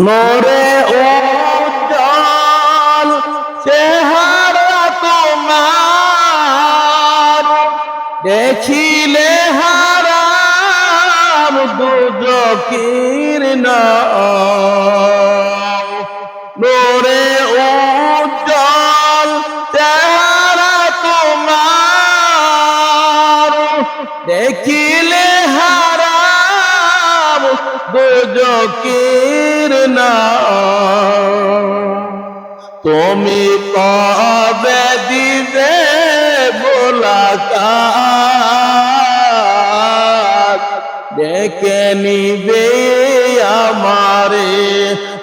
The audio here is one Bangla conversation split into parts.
মোরে উজ্জ্বল চেহারা তোমার। দেখিলে হারাম দুজকির নাম মোরে উজ্জ্বল চেহারা তোমার। দেখিলে হারাম দুজকির নাম তুমি কবে দিবে বোলাকাত দেখে নিবে আমারে।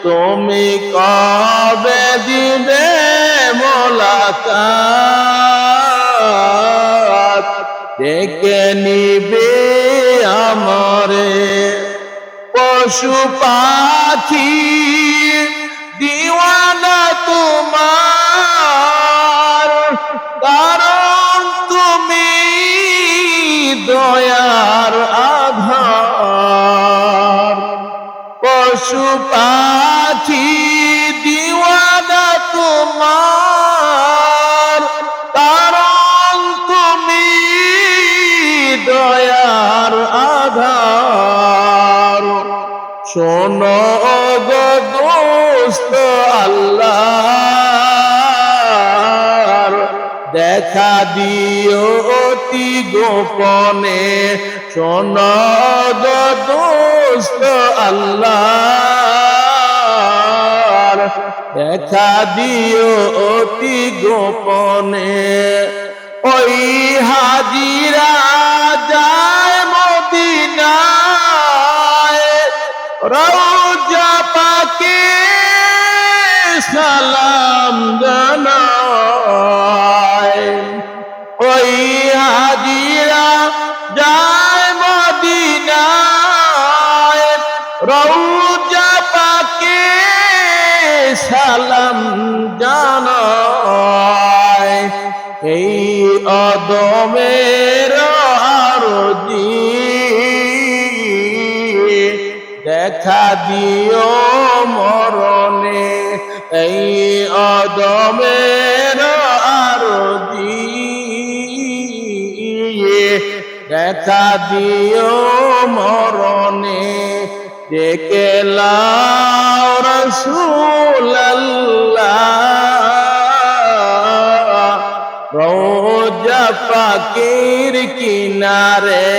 তুমি কবে দিবে মোলাকাত? পশু পাখি, দিওয়ানা তোমার। কারণ তুমি দয়ার আধার। পশু পাখি, দিওয়ানা তোমার। কারণ তুমি দয়ার আধার শোনো গো দোস্ত আল্লাহ দেখা দিও অতি গোপনে। শোনো গো দোস্ত আল্লাহ দেখা দিও অতি গোপনে। রওজা পাকে সালাম জানায়। ওই হাজিরা যায় মদিনায়। রওজা পাকে সালাম জানায়। এই অদমের দেখা দিও মরণে। এই অদমের আরজি দেখা দিও মরণে। লাও রসুল্লাহ রোজা পাকির কিনারে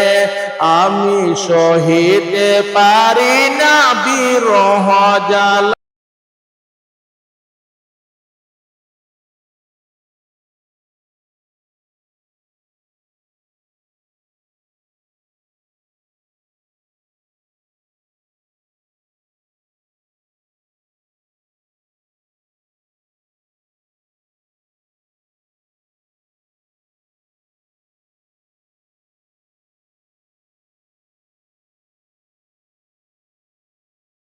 আমি সহিতে পারি না বিরহ জাল।